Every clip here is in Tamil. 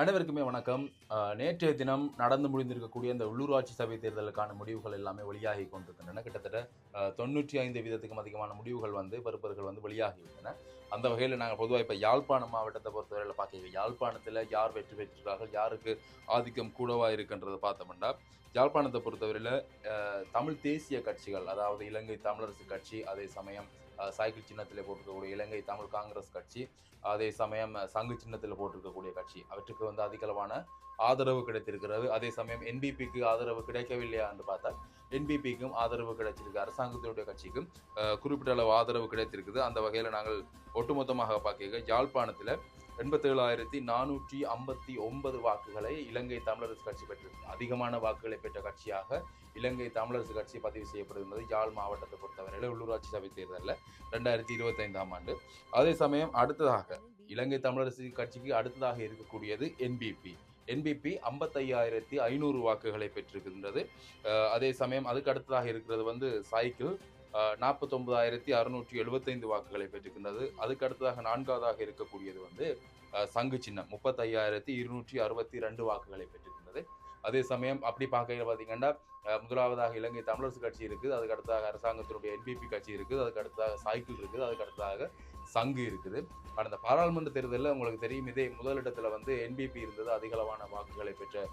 அனைவருக்குமே வணக்கம். நேற்றைய தினம் நடந்து முடிந்திருக்கக்கூடிய இந்த உள்ளூராட்சி சபை தேர்தலுக்கான முடிவுகள் எல்லாமே வெளியாகி கொண்டிருக்கின்றன. கிட்டத்தட்ட தொண்ணூற்றி ஐந்து வீதத்துக்கும் அதிகமான முடிவுகள் வந்து பருப்பர்கள் வந்து வெளியாகிவிட்டன அந்த வகையில் நாங்கள் பொதுவாக இப்போ யாழ்ப்பாணம் மாவட்டத்தை பொறுத்தவரையில் பார்க்க யாழ்ப்பாணத்தில் யார் வெற்றி பெற்றார்கள் யாருக்கு ஆதிக்கம் கூடவா இருக்குன்றதை பார்த்தோம்னா யாழ்ப்பாணத்தை பொறுத்தவரையில் தமிழ் தேசிய கட்சிகள் அதாவது இலங்கை தமிழரசு கட்சி அதே சமயம் சைக்கிள் சின்னத்தில் போட்டிருக்கக்கூடிய இலங்கை தமிழ் காங்கிரஸ் கட்சி அதே சமயம் சங்கு சின்னத்தில் போட்டிருக்கக்கூடிய கட்சி. அவற்றுக்கு வந்து அதிகளவான ஆதரவு கிடைத்திருக்கிறது. அதே சமயம் என்பிபிக்கு ஆதரவு கிடைக்கவில்லையா என்று பார்த்தால் என்பிபிக்கும் ஆதரவு கிடைச்சிருக்கு. அரசாங்கத்தினுடைய கட்சிக்கும் குறிப்பிட்ட அளவு ஆதரவு கிடைத்திருக்குது. அந்த வகையில் நாங்கள் ஒட்டுமொத்தமாக பார்க்க யாழ்ப்பாணத்தில் எண்பத்தேழாயிரத்தி நானூற்றி ஐம்பத்தி ஒன்பது வாக்குகளை இலங்கை தமிழரசு கட்சி பெற்றிருக்கு அதிகமான வாக்குகளை பெற்ற கட்சியாக இலங்கை தமிழரசு கட்சி பதிவு செய்யப்படுகின்றது யாழ் மாவட்டத்தை பொறுத்தவரையில் உள்ளூராட்சி சபை தேர்தலில் ரெண்டாயிரத்தி இருபத்தைந்தாம் ஆண்டு. அதே சமயம் அடுத்ததாக இலங்கை தமிழரசு கட்சிக்கு அடுத்ததாக இருக்கக்கூடியது என்பிபி என்பிபி ஐம்பத்தையாயிரத்தி ஐநூறு வாக்குகளை பெற்றிருக்கின்றது. அதே சமயம் அதுக்கு அடுத்ததாக இருக்கிறது வந்து சைக்கிள் நாற்பத்தொன்பதாயிரத்தி அறுநூற்றி எழுபத்தைந்து வாக்குகளை பெற்றிருக்கின்றது. அதுக்கு அடுத்ததாக நான்காவதாக இருக்கக்கூடியது வந்து சங்கு சின்னம். முப்பத்தையாயிரத்தி இருநூற்றி அறுபத்தி ரெண்டு வாக்குகளை பெற்றிருக்கின்றது. அதே சமயம் அப்படி பார்க்கையில் பார்த்தீங்கன்னா முதலாவதாக இலங்கை தமிழரசு கட்சி இருக்குது. அதுக்கு அடுத்ததாக அரசாங்கத்தினுடைய என்பிபி கட்சி இருக்குது. அதுக்கு அடுத்ததாக சைக்கிள் இருக்குது. அதுக்கு அடுத்ததாக சங்கு இருக்குது. கடந்த பாராளுமன்ற தேர்தலில் உங்களுக்கு தெரியும் இதே முதலிடத்தில் வந்து என்பிபி இருந்தது. அதிகளவான வாக்குகளை பெற்ற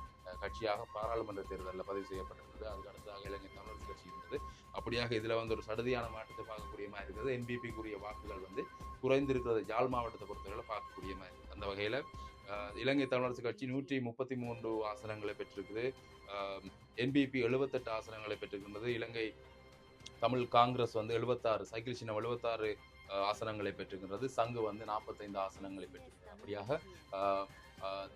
கட்சியாக பாராளுமன்ற தேர்தலில் பதிவு செய்யப்பட்டிருந்தது. அதுக்கு அடுத்ததாக இலங்கை தமிழரசு கட்சி இருந்தது. அப்படியாக இதில் வந்து ஒரு சடுதியான மாற்றத்தை பார்க்கக்கூடிய மாதிரி இருக்குது. என்பிபிக்குரிய வாக்குகள் வந்து குறைந்திருக்கிறது. யாழ் மாவட்டத்தை பொறுத்தவரை பார்க்கக்கூடிய மாதிரி இருக்குது. அந்த வகையில் இலங்கை தமிழரசு கட்சி நூற்றி முப்பத்தி மூன்று ஆசனங்களை பெற்றிருக்குது. என்பிபி எழுபத்தெட்டு ஆசனங்களை பெற்றிருக்கின்றது. இலங்கை தமிழ் காங்கிரஸ் வந்து எழுபத்தாறு சைக்கிள் சின்னம் எழுபத்தாறு ஆசனங்களை பெற்றிருக்கின்றது. சங்கு வந்து நாற்பத்தைந்து ஆசனங்களை பெற்றிருக்கிறது. அப்படியாக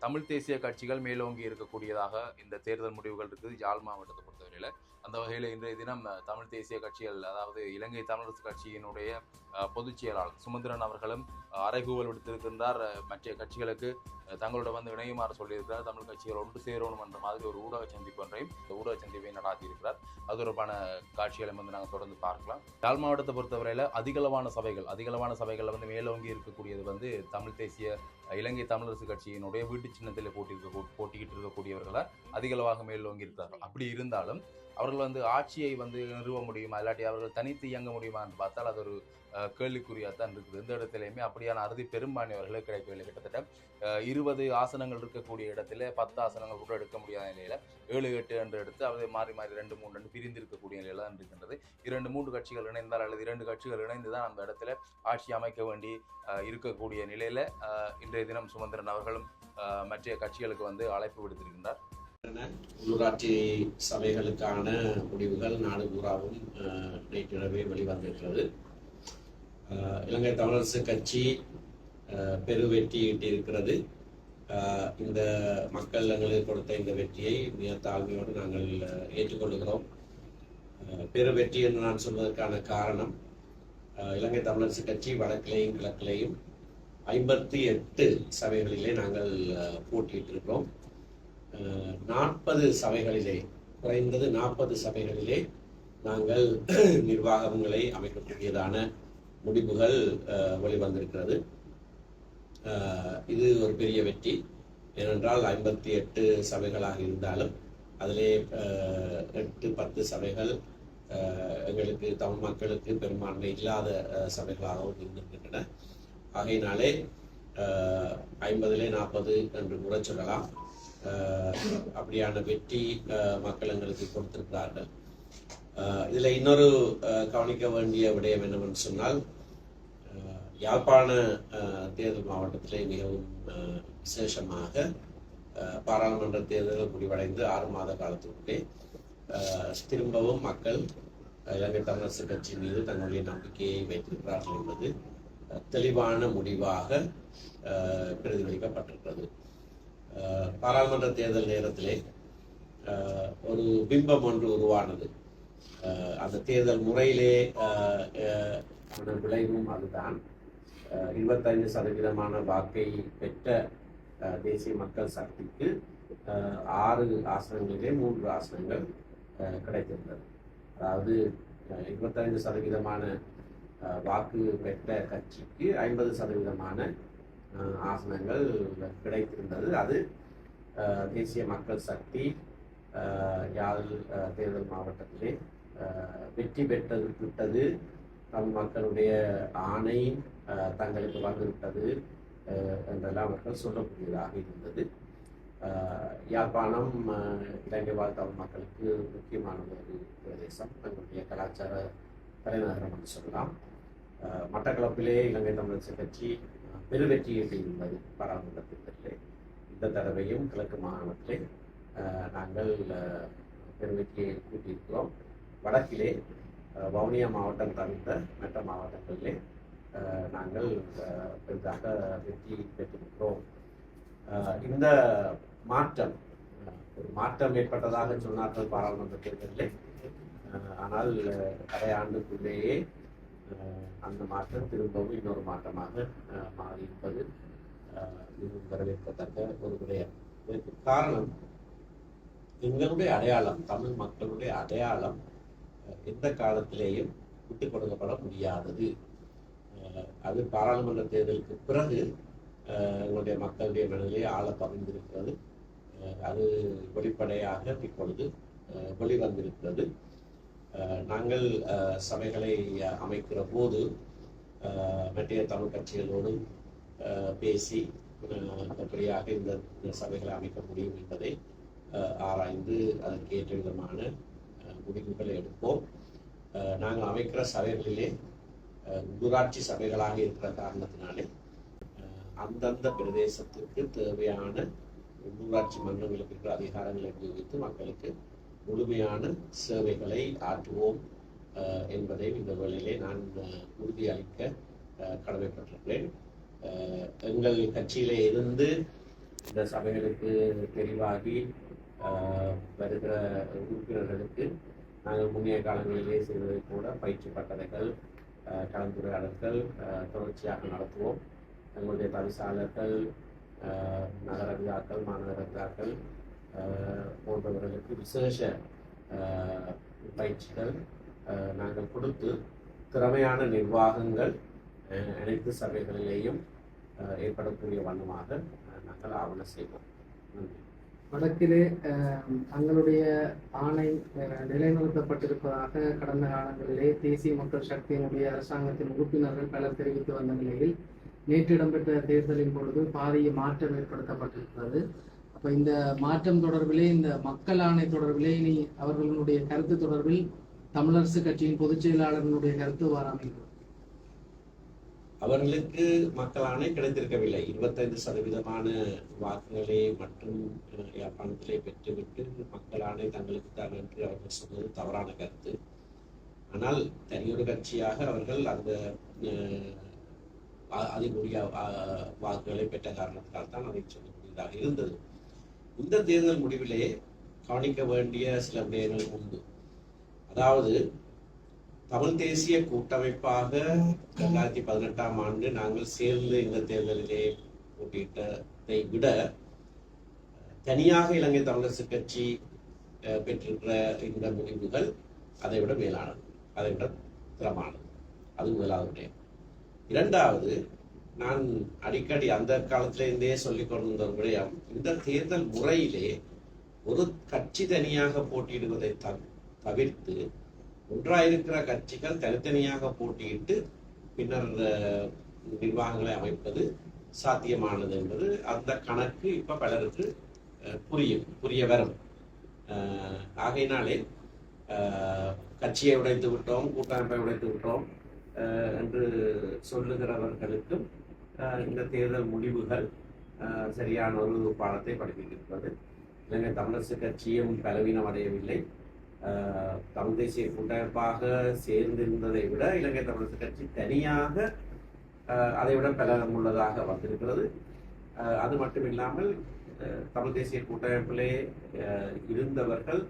தமிழ் தேசிய கட்சிகள் மேலோங்கி இருக்கக்கூடியதாக இந்த தேர்தல் முடிவுகள் இருக்குது. யாழ் மாவட்டத்தை பொறுத்தவரையில் அந்த வகையில் இன்றைய தினம் தமிழ் தேசிய கட்சிகள் அதாவது இலங்கை தமிழரசு கட்சியினுடைய பொதுச் செயலாளர் சுமந்திரன் அவர்களும் அறைகூவல் விடுத்திருக்கின்றார். மற்ற கட்சிகளுக்கு தங்களோட வந்து இணையுமாறு சொல்லியிருக்கிறார். தமிழ் கட்சிகள் ஒன்று சேரணும் என்ற மாதிரி ஒரு ஊடக சந்திப்பு ஒன்றையும் இந்த ஊடக சந்திப்பை நடாத்தியிருக்கிறார். அது தொடர்பான காட்சிகளை வந்து நாங்கள் தொடர்ந்து பார்க்கலாம். யாழ் மாவட்டத்தை பொறுத்தவரையில் அதிகளவான சபைகள் அதிகளவான சபைகளில் வந்து மேலோங்கி இருக்கக்கூடியது வந்து தமிழ் தேசிய இலங்கை தமிழரசு கட்சியினுடைய வீட்டு சின்னத்தில் போட்டியிருக்க போட்டிக்கிட்டு இருக்கக்கூடியவர்களை அதிகளவாக மேலோங்கி இருக்கிறார்கள் அப்படி இருந்தாலும் அவர்கள் வந்து ஆட்சியை வந்து நிறுவ முடியுமா? இல்லாட்டி அவர்கள் தனித்து இயங்க முடியுமான்னு பார்த்தால் அது ஒரு கேள்விக்குறியாக தான் இருக்குது. எந்த இடத்துலையுமே அப்படியான அறுதி பெரும்பான்மையவர்களே கிடைக்கவில்லை. கிட்டத்தட்ட இருபது ஆசனங்கள் இருக்கக்கூடிய இடத்துல பத்து ஆசனங்கள் கூட எடுக்க முடியாத நிலையில் ஏழு எட்டு என்று எடுத்து அதை மாறி மாறி ரெண்டு மூணு ரெண்டு பிரிந்து இருக்கக்கூடிய நிலையில தான் இருக்கின்றது. இரண்டு மூன்று கட்சிகள் இணைந்தால் அல்லது இரண்டு கட்சிகள் இணைந்து தான் அந்த இடத்துல ஆட்சி அமைக்க வேண்டி இருக்கக்கூடிய நிலையில் இன்றைய தினம் சுமந்திரன் அவர்களும் மற்ற கட்சிகளுக்கு வந்து அழைப்பு விடுத்திருக்கின்றார். உள்ளூராட்சி சபைகளுக்கான முடிவுகள் நாடு பூராவும் நேற்றிரவே வெளிவந்திருக்கிறது. இலங்கை தமிழரசு கட்சி பெருவெற்றி ஈட்டியிருக்கிறது. இந்த மக்கள் எங்களுக்கு கொடுத்த இந்த வெற்றியை மிக தாழ்மையோடு நாங்கள் ஏற்றுக்கொள்கிறோம். பெரு வெற்றி என்று நான் சொல்வதற்கான காரணம் இலங்கை தமிழரசு கட்சி வடக்கிலேயும் கிழக்கிலேயும் ஐம்பத்தி எட்டு சபைகளிலே நாங்கள் போட்டியிட்டிருக்கிறோம். நாற்பது சபைகளிலே குறைந்தது நாற்பது சபைகளிலே நாங்கள் நிர்வாகங்களை அமைக்கக்கூடியதான முடிவுகள் வெளிவந்திருக்கிறது. இது ஒரு பெரிய வெற்றி. ஏனென்றால் ஐம்பத்தி எட்டு சபைகளாக இருந்தாலும் அதிலே எட்டு பத்து சபைகள் எங்களுக்கு தமிழ் மக்களுக்கு பெரும்பான்மை இல்லாத சபைகளாகவும் இருந்திருக்கின்றன. ஆகையினாலே ஐம்பதுலே நாற்பது என்று கூட சொல்லலாம். அப்படியான வெற்றி மக்கள் எங்களுக்கு கொடுத்திருக்கிறார்கள். இதில் இன்னொரு கவனிக்க வேண்டிய விடயம் என்னவென்று சொன்னால் யாழ்ப்பாண தேர்தல் மாவட்டத்திலே மிகவும் விசேஷமாக பாராளுமன்ற தேர்தல் முடிவடைந்து ஆறு மாத காலத்துக்குள்ளே திரும்பவும் மக்கள் இலங்கை தமிழரசு கட்சி மீது தங்களுடைய நம்பிக்கையை வைத்திருக்கிறார்கள் என்பது தெளிவான முடிவாக பிரதிபலிக்கப்பட்டிருக்கிறது. பாராளுமன்ற தேர்தல் நேரத்திலே ஒரு பிம்பம் ஒன்று உருவானது. அந்த தேர்தல் முறையிலே அஹ், விளைவும் அதுதான். இருபத்தைந்து சதவீதமான வாக்கை பெற்ற தேசிய மக்கள் சக்திக்கு ஆறு ஆசனங்களிலே மூன்று ஆசனங்கள் கிடைத்திருந்தது. அதாவது இருபத்தைந்து சதவீதமான வாக்கு பெற்ற கட்சிக்கு ஐம்பது சதவீதமான ஆசனங்கள் கிடைத்திருந்தது. அது தேசிய மக்கள் சக்தி யாழ் தேர்தல் மாவட்டத்திலே வெற்றி பெற்றது விட்டது. தமிழ் மக்களுடைய ஆணை தங்களுக்கு வந்துவிட்டது என்றெல்லாம் அவர்கள் சொல்லக்கூடியதாக இருந்தது. யாழ்ப்பாணம் இலங்கை வாழ் தமிழ் மக்களுக்கு முக்கியமான ஒரு பிரதேசம். தங்களுடைய கலாச்சார தலைநகரம் என்று சொல்லலாம். மட்டக்களப்பிலே இலங்கை தமிழரசு கட்சி பெருவெற்றியை செய்துள்ளது ஈட்டியிருந்தது இந்த தடவையும் கிழக்கு மாகாணத்திலே நாங்கள் பெருவெற்றியை கூட்டியிருக்கிறோம். வடக்கிலே வவுனியா மாவட்டம் தவிர்த்த மற்ற மாவட்டங்களிலே நாங்கள் பெரிதாக வெற்றி பெற்றிருக்கிறோம். இந்த மாற்றம் ஒரு மாற்றம் ஏற்பட்டதாக சொன்னார்கள் பாராளுமன்ற தேர்தலில். ஆனால் கடையாண்டுக்குள்ளேயே அரை ஆண்டுக்குள்ளேயே அந்த மாற்றம் திரும்பவும் இன்னொரு மாற்றமாக மாறி மாறியிருப்பது அஹ், மிகவும் வரவேற்கத்தக்க ஒரு விடயம். இதற்கு காரணம் எங்களுடைய அடையாளம் தமிழ் மக்களுடைய அடையாளம் எந்த காலத்திலேயும் விட்டுக் கொடுக்கப்பட முடியாதது. அஹ், அது பாராளுமன்ற தேர்தலுக்கு பிறகு அஹ், எங்களுடைய மக்களுடைய மனதிலே ஆழ பதிந்திருக்கிறது. அது வெளிப்படையாக இப்பொழுது வெளிவந்திருக்கிறது. நாங்கள் சபைகளை அமைக்கிற போது அஹ், தமிழ் கட்சிகளோடு பேசி எப்படியாக இந்த சபைகளை அமைக்க முடியும் என்பதை ஆராய்ந்து அதற்கு ஏற்ற விதமான முடிவுகளை எடுப்போம். நாங்கள் அமைக்கிற சபைகளிலே அஹ், உள்ளூராட்சி சபைகளாக இருக்கிற காரணத்தினாலே அந்தந்த பிரதேசத்திற்கு தேவையான உள்ளூராட்சி மன்றங்களுக்கு இருக்கிற அதிகாரங்களை உபயோகித்து மக்களுக்கு முழுமையான சேவைகளை ஆற்றுவோம் அஹ், என்பதை இந்த வேளையிலே நான் உறுதியளிக்க கடமைப்பட்டிருக்கிறேன். எங்கள் கட்சியிலே இருந்து இந்த சபைகளுக்கு தெளிவாகி அஹ், வருகிற உறுப்பினர்களுக்கு நாங்கள் முன்னைய காலங்களிலே செய்வதை கூட பயிற்சி பட்டறைகள் அஹ், கலந்துரையாடல்கள் தொடர்ச்சியாக நடத்துவோம். எங்களுடைய தவிசாளர்கள் நகர விழாக்கள் மாநகர விழாக்கள் போன்றவர்களுக்கு விசேஷ பயிற்சிகள் நாங்கள் கொடுத்து திறமையான நிர்வாகங்கள் அனைத்து சபைகளிலேயும் ஏற்படக்கூடிய வண்ணமாக நாங்கள் ஆவணம் செய்வோம். நன்றி. வழக்கிலே தங்களுடைய ஆணை அஹ், நிலைநிறுத்தப்பட்டிருப்பதாக கடந்த காலங்களிலே தேசிய மக்கள் சக்தியினுடைய அரசாங்கத்தின் உறுப்பினர்கள் பலர் தெரிவித்து வந்த நிலையில் நேற்று இடம்பெற்ற தேர்தலின் பொழுது பாரிய மாற்றம் ஏற்படுத்தப்பட்டிருக்கிறது. அப்ப இந்த மாற்றம் தொடர்பிலே இந்த மக்கள் ஆணை தொடர்பிலே இனி அவர்களுடைய கருத்து தொடர்பில் தமிழரசு கட்சியின் பொதுச் செயலாளர்களுடைய கருத்து வாராமல் அவர்களுக்கு மக்கள் ஆணை கிடைத்திருக்கவில்லை. இருபத்தைந்து சதவீதமான வாக்குகளை மட்டும் யாழ்ப்பாணத்திலே பெற்றுவிட்டு மக்கள் ஆணை தங்களுக்கு தான் என்று அவர்கள் சொன்னது தவறான கருத்து. ஆனால் தனியொரு கட்சியாக அவர்கள் அந்த அஹ், அதிகூடிய வாக்குகளை பெற்ற காரணத்தால் தான் அதை சொல்ல சொல்லக்கூடியதாக இருந்தது. இந்த தேர்தல் முடிவிலே கவனிக்க வேண்டிய சில விடயங்கள் உண்டு. அதாவது தமிழ் தேசிய கூட்டமைப்பாக ரெண்டாயிரத்தி பதினெட்டாம் ஆண்டு நாங்கள் சேர்ந்து இந்த தேர்தலிலே போட்டியிட்டதை விட தனியாக இலங்கை தமிழரசு கட்சி பெற்றிருக்கிற இந்த முடிவுகள் அதை விட மேலானது அதை விட திறமானது. அது முதலாவது விடயம். இரண்டாவது நான் அடிக்கடி அந்த காலத்திலிருந்தே சொல்லிக் கொண்டிருந்த விடயம் இந்த தேர்தல் முறையிலே ஒரு கட்சி தனியாக போட்டியிடுவதை த தவிர்த்து ஒன்றாயிருக்கிற கட்சிகள் தனித்தனியாக போட்டியிட்டு பின்னர் நிர்வாகங்களை அமைப்பது சாத்தியமானது என்பது அந்த கணக்கு இப்ப பலருக்கு புரியும் புரிய வரும். ஆகையினாலே கட்சியை உடைத்து விட்டோம் கூட்டமைப்பை உடைத்து விட்டோம் என்று சொல்லுகிறவர்களுக்கும் இந்த தேர்தல் முடிவுகள் சரியான ஒரு பாடத்தை படிப்பித்திருக்கிறது இலங்கை தமிழரசு கட்சியும் பலவீனம் அடையவில்லை. தமிழ் தேசிய கூட்டமைப்பாக சேர்ந்திருந்ததை விட இலங்கை தமிழரசு கட்சி தனியாக அதைவிட அதை விட பலம் உள்ளதாக வந்திருக்கிறது. அது மட்டும் இல்லாமல் தமிழ் தேசிய கூட்டமைப்பிலே இருந்தவர்கள்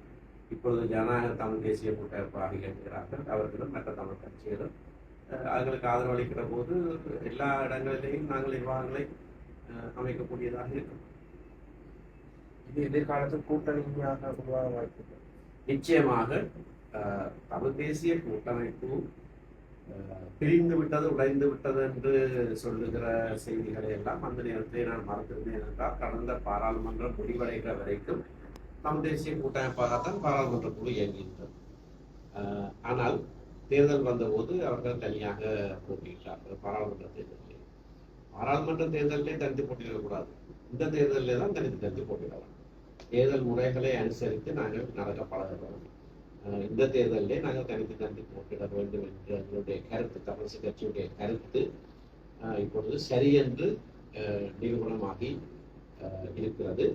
இப்பொழுது ஜனநாயக தமிழ் தேசிய கூட்டமைப்பாக இயங்குகிறார்கள் அவர்களும் மற்ற தமிழ் கட்சிகளும் அவர்களுக்கு ஆதரவு அளிக்கிற போது எல்லா இடங்களிலேயும் நாங்கள் நிர்வாகங்களை அமைக்கக்கூடியதாக இருக்கும். இது எதிர்காலத்தில் கூட்டணியாக உருவாக வாய்ப்பு நிச்சயமாக தமிழ் தேசிய கூட்டமைப்பு பிரிந்து விட்டது உடைந்து விட்டது என்று சொல்லுகிற செய்திகளை எல்லாம் அந்த நேரத்தை நான் மறந்திருந்தேன் என்றால் கடந்த பாராளுமன்றம் முடிவடைகிற வரைக்கும் நம் தேசிய கூட்டமைப்பாகத்தான் பாராளுமன்ற குழு இயங்குகின்றது. ஆனால் தேர்தல் வந்தபோது அவர்கள் தனியாக போட்டியிட்டார்கள். பாராளுமன்ற தேர்தலில். பாராளுமன்ற தேர்தலிலே தனித்து போட்டியிடக்கூடாது இந்த தேர்தலிலே தான் தனித்து தனித்து போட்டியிடலாம். தேர்தல் முறைகளை அனுசரித்து நாங்கள் நடக்க பழகிறோம் இந்த தேர்தலிலே நாங்கள் தனித்து தனித்து போட்டியிட வேண்டும் என்று எங்களுடைய கருத்து தமிழிசை கட்சியுடைய கருத்து இப்பொழுது சரி என்று நிரூபணமாகி இருக்கிறது.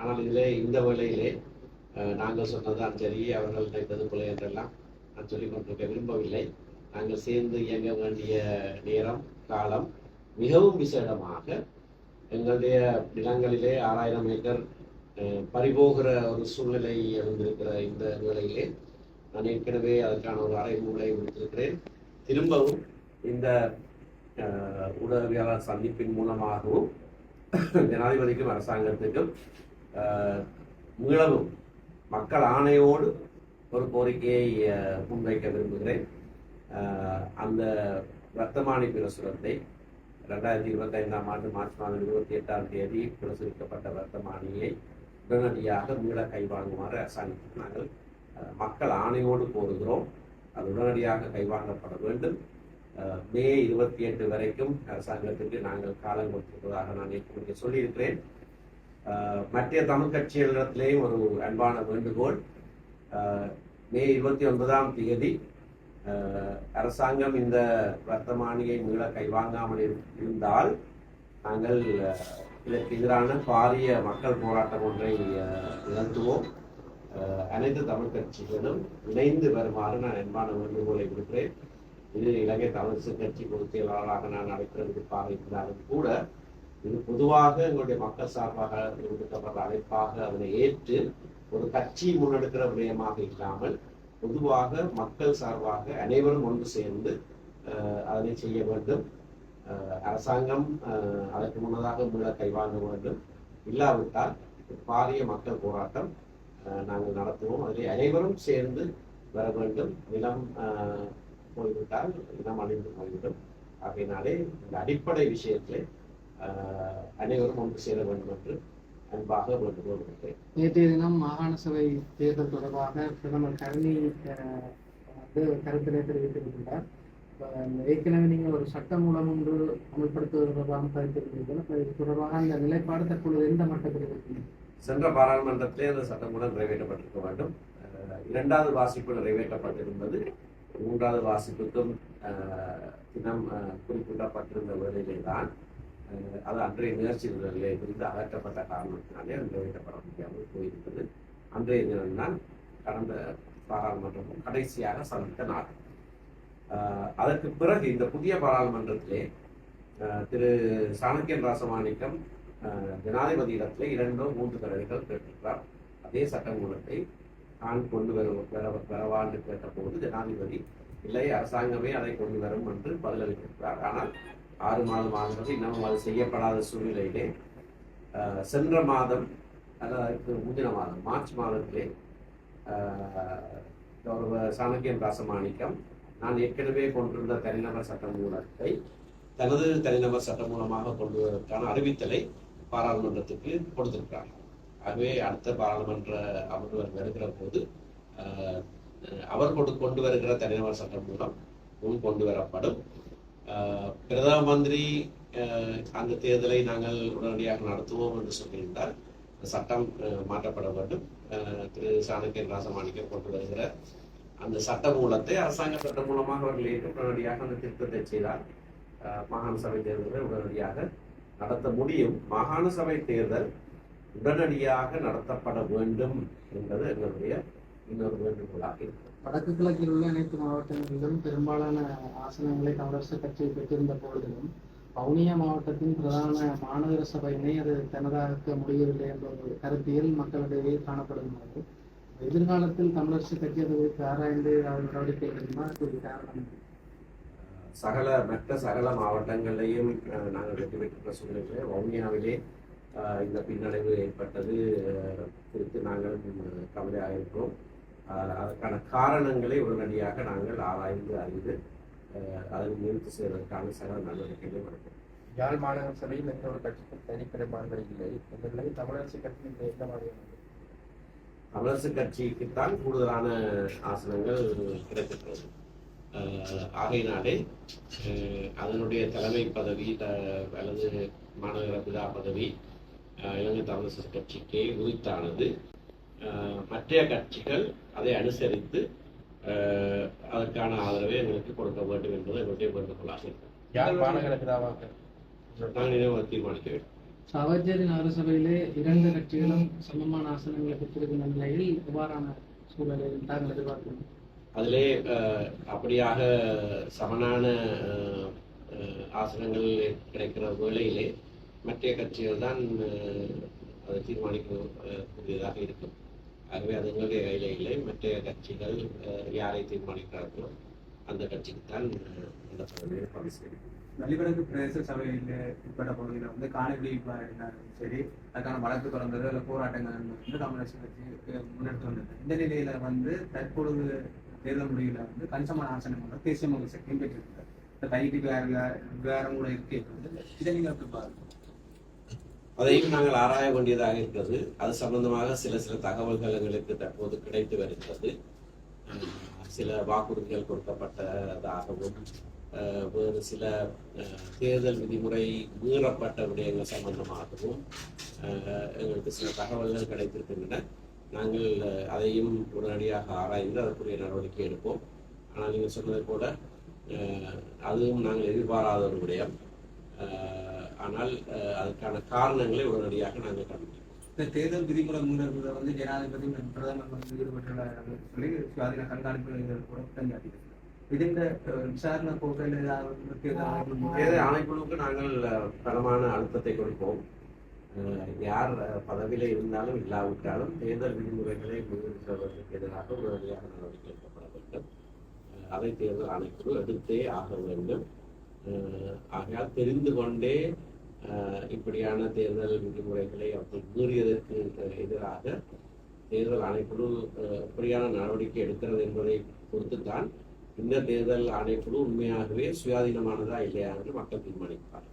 ஆனால் இதிலே இந்த வேளையிலே நாங்கள் சொன்னதான் சரி அவர்கள் நினைத்தது போல என்றெல்லாம் சொல்லிக் கொண்டிருக்க விரும்பவில்லை. நாங்கள் சேர்ந்து இயங்க வேண்டிய நேரம் காலம் மிகவும் விசேடமாக எங்களுடைய நிலங்களிலே ஆறாயிரம் ஏக்கர் பறிபோகிற ஒரு சூழ்நிலை எழுந்திருக்கிற இந்த வேளையிலே நான் ஏற்கனவே அதற்கான ஒரு அறைகூலை விடுத்திருக்கிறேன். திரும்பவும் இந்த ஊடகவியலாளர் சந்திப்பின் மூலமாகவும் ஜனாதிபதிக்கும் அரசாங்கத்துக்கும் மீளவும் மக்கள் ஆணையோடு ஒரு கோரிக்கையை முன்வைக்க விரும்புகிறேன். அந்த வர்த்தமானி பிரசுரத்தை ரெண்டாயிரத்தி இருபத்தி ஐந்தாம் ஆண்டு மார்ச் மாதம் இருபத்தி எட்டாம் தேதி பிரசுரிக்கப்பட்ட வர்த்தமானியை உடனடியாக மீள கைவாங்குமாறு அரசாங்கத்துக்கு நாங்கள் மக்கள் ஆணையோடு கோருகிறோம். அது உடனடியாக கைவாங்கப்பட வேண்டும். மே இருபத்தி எட்டு வரைக்கும் அரசாங்கத்திற்கு நாங்கள் காலம் கொடுத்திருப்பதாக நான் ஏற்கனவே சொல்லியிருக்கிறேன். மற்ற தமிழ் கட்சிகளிடத்திலேயும் ஒரு அன்பான வேண்டுகோள் மே இருபத்தி ஒன்பதாம் தேதி அரசாங்கம் இந்த வர்த்தமானியை மீள கைவாங்காமல் இருந்தால் நாங்கள் இதற்கு எதிரான பாரிய மக்கள் போராட்டம் ஒன்றை நிகழ்த்துவோம். அனைத்து தமிழ் கட்சிகளும் இணைந்து வருமாறு நான் அன்பான வேண்டுகோளை விடுக்கிறேன். இது இலங்கை தமிழிசை கட்சி பொதுச் செயலாளராக நான் அழைப்பதற்காக இருந்தாலும் கூட இது பொதுவாக எங்களுடைய மக்கள் சார்பாக விடுக்கப்பட்ட அழைப்பாக அதனை ஏற்று ஒரு கட்சி முன்னெடுக்கிற விடயமாக இல்லாமல் பொதுவாக மக்கள் சார்பாக அனைவரும் ஒன்று சேர்ந்து அதனை செய்ய வேண்டும். அரசாங்கம் அதற்கு முன்னதாக மீள கைவாங்க வேண்டும் இல்லாவிட்டால் பாரிய மக்கள் போராட்டம் நாங்கள் நடத்துவோம். அதில் அனைவரும் சேர்ந்து வர வேண்டும். நிலம் போய்விட்டால் இனம் அழிந்து போய்விடும். ஆகையினாலே இந்த அடிப்படை விஷயத்திலே அனைவரும் ஒன்று சேர வேண்டும் என்று அன்பாக வேண்டுகோள் விடுக்கிறேன் நேற்றைய தினம் மாகாண சபை தேர்தல் தொடர்பாக பிரதமர் கருணி வந்து கருத்தினை தெரிவித்திருக்கின்றார். இப்ப இந்த ஏற்கனவே நீங்கள் ஒரு சட்ட மூலம் ஒன்று அமல்படுத்துவது தொடர்பாக கருத்திருந்தீர்கள் அப்ப இது தொடர்பாக அந்த நிலைப்பாடு தற்பொழுது எந்த மட்டத்தில் இருக்கு சென்ற பாராளுமன்றத்திலே அந்த சட்டமூலம் நிறைவேற்றப்பட்டிருக்க வேண்டும். அஹ், இரண்டாவது வாசிப்பு நிறைவேற்றப்பட்டிருந்தது. மூன்றாவது வாசிப்புக்கும் அஹ், தினம் அஹ், குறிப்பிடப்பட்டிருந்த வேளையிலே தான். அது அன்றைய நிகழ்ச்சிகள் இருந்து அகற்றப்பட்ட காரணத்தினாலே நிறைவேற்றப்பட முடியாமல் போயிருந்தது. அன்றைய தினம்தான் கடந்த பாராளுமன்றம் கடைசியாக சந்தித்த நாடு அதற்கு பிறகு இந்த புதிய பாராளுமன்றத்திலே அஹ், திரு சாணக்கியன் ராசமாணிக்கம் ஜனாதிபதி இடத்துல இரண்டோ மூன்று தடவைகள் கேட்டிருக்கிறார். அதே சட்டமூலத்தை நான் கொண்டு வர வர வரவா என்று கேட்டபோது ஜனாதிபதி இல்லை அரசாங்கமே அதை கொண்டு வரும் என்று பதிலளித்திருக்கிறார். ஆனால் ஆறு மாதம் ஆகிறது இன்னமும் அது செய்யப்படாத சூழ்நிலையிலே சென்ற மாதம் அதாவது முந்தின மாதம் மார்ச் மாதத்திலே கௌரவ சாணக்கியன் ராசமாணிக்கம் நான் ஏற்கனவே கொண்டிருந்த தனிநபர் சட்ட மூலத்தை தனது தனிநபர் சட்டம் மூலமாக கொண்டு வருவதற்கான அறிவித்தலை பாராளுமன்றத்துக்கு கொடுத்திருக்கிறார். ஆகவே அடுத்த பாராளுமன்ற அமர்வர் வருகிற போது அவர் கொண்டு கொண்டு வருகிற தனிநபர் சட்டம் மூலம் முன் கொண்டு வரப்படும். பிரதம மந்திரி அந்த தேர்தலை நாங்கள் உடனடியாக நடத்துவோம் என்று சொல்லியிருந்தால் சட்டம் மாற்றப்பட வேண்டும். திரு சாணக்கியன் ராசமாணிக்கம் கொண்டு வருகிற அந்த சட்ட மூலத்தை அரசாங்க சட்டம் மூலமாக அவர்கள் ஏற்று உடனடியாக அந்த திருத்தத்தை செய்தால் மாகாண சபை தேர்தலை உடனடியாக நடத்த முடியும். மாகாண சபை தேர்தல் உடனடியாக நடத்தப்பட வேண்டும் என்பது எங்களுடைய இன்னொரு வேண்டுகோளாக இருக்கிறது. வடக்கு கிழக்கில் உள்ள அனைத்து மாவட்டங்களிலும் பெரும்பாலான ஆசனங்களை காங்கிரஸ் கட்சி பெற்றிருந்த போதிலும் வவுனியா மாவட்டத்தின் பிரதான மாநகர சபையினை அது தனதாக்க முடியவில்லை என்ற ஒரு கருத்தியல் மக்களிடையே காணப்படுகிறது எதிர்காலத்தில் தமிழரசு கட்சி அது குறித்து ஆராய்ந்து அவர் நடவடிக்கை அதுக்கு காரணம். சகல மற்ற சகல மாவட்டங்களையும் நாங்கள் வெற்றி பெற்றுள்ள சூழ்நிலை வவுனியாவிலே இந்த பின்னடைவு ஏற்பட்டது குறித்து நாங்கள் கவலையாக இருக்கிறோம் அதற்கான காரணங்களை உடனடியாக நாங்கள் ஆராய்ந்து அறிந்து அதை நிறுத்தி செய்வதற்கான சகல நடவடிக்கைகளை எடுப்போம். யாழ் மாநகர சபையில் எந்த ஒரு கட்சிக்கும் தனி பெரும்பான்மை இல்லை. இந்த நிலையில் தமிழரசு கட்சி இந்த எந்த மாதிரியான தமிழரசு கட்சிக்குத்தான் கூடுதலான ஆசனங்கள் கிடைத்திருக்கிறது. அஹ், ஆகையினாலே அதனுடைய தலைமை பதவி அல்லது மாநகர பிதா பதவி இலங்கை தமிழரசு கட்சிக்கே உரித்தானது. அஹ், மற்ற கட்சிகள் அதை அனுசரித்து அதற்கான ஆதரவை எங்களுக்கு கொடுக்க வேண்டும் என்பது எங்களுடைய மாநகர பிதாவாக நாங்கள் நினைவு தீர்மானிக்க வேண்டும். சவஜரி நகரசபையிலே இரண்டு கட்சிகளும் சமமான ஆசனங்களை பெற்றிருக்கின்ற நிலையில் இவ்வாறான சூழலில் தாங்கள் எதிர்பார்க்கிறோம். அதிலே அப்படியாக சமனான ஆசனங்கள் கிடைக்கிற வேளையிலே மற்ற கட்சிகள் தான் அதை தீர்மானிக்கக்கூடியதாக இருக்கும். ஆகவே அது எங்களுடைய கையில் இல்லை மற்ற கட்சிகள் யாரை தீர்மானிக்கிறார்களோ அந்த கட்சிக்கு தான் அந்த பதவியை பதிவு செய்யும். வெளிவடக்கு பிரதேச சபையில் உட்பட பகுதியில் வந்து காணொலி சரி அதுக்கான வழக்கு தொடர்ந்தது அல்ல போராட்டங்கள் வந்து தமிழக கட்சி முன்னெடுத்து வந்தது. இந்த நிலையில வந்து தற்பொழுது தேர்தல் முடிவில் வந்து கணிசமான ஆசனம் வந்து தேசிய மக்கள் சக்தியும் பெற்றிருக்கிறார் இந்த கைது விவகாரம் கூட இருக்கு. இதை நீங்கள் எப்படி பாருங்க அதையும் நாங்கள் ஆராய வேண்டியதாக இருக்கிறது. அது சம்பந்தமாக சில சில தகவல்கள் எங்களுக்கு தற்போது கிடைத்து வருகிறது. சில வாக்குறுதிகள் கொடுக்கப்பட்டதாகவும் வேறு சில தேர்தல் விதிமுறை மீறப்பட்ட விடயங்கள் சம்பந்தமாகவும் எங்களுக்கு சில தகவல்கள் கிடைத்திருக்கின்றன. நாங்கள் அதையும் உடனடியாக ஆராய்ந்து அதற்குரிய நடவடிக்கை எடுப்போம். ஆனால் நீங்கள் சொன்னது போல அதுவும் நாங்கள் எதிர்பாராத ஒரு விடயம். ஆனால் அஹ், அதுக்கான காரணங்களை உடனடியாக நாங்கள் கண்டுபிடிப்போம். இந்த தேர்தல் விதிமுறை மீறல்களை வந்து ஜனாதிபதி பிரதமர் வந்து ஈடுபட்டுள்ளார்கள் சொல்லி சுயாதீன கண்காணிப்பு கூட குற்றம். இதுஇந்த அஹ், விசாரணை போக்கில் தேர்தல் ஆணைக்குழுவுக்கு நாங்கள் பலமான அழுத்தத்தை கொடுப்போம். யார் பதவியில இருந்தாலும் இல்லாவிட்டாலும் தேர்தல் விதிமுறைகளை மீறுகிறவர்களுக்கு எதிராக உடனடியாக நடவடிக்கை எடுக்கப்பட வேண்டும். அதை தேர்தல் ஆணைக்குழு எடுத்தே ஆக வேண்டும். ஆகையால் தெரிந்து கொண்டே இப்படியான தேர்தல் விதிமுறைகளை அவர்கள் மீறியதற்கு எதிராக தேர்தல் ஆணைக்குழு இப்படியான நடவடிக்கை எடுக்கிறது என்பதை பொறுத்துத்தான் இந்த தேர்தல் ஆணைக்குழு உண்மையாகவே சுயாதீனமானதா இல்லையா என்று மக்கள் தீர்மானிப்பார்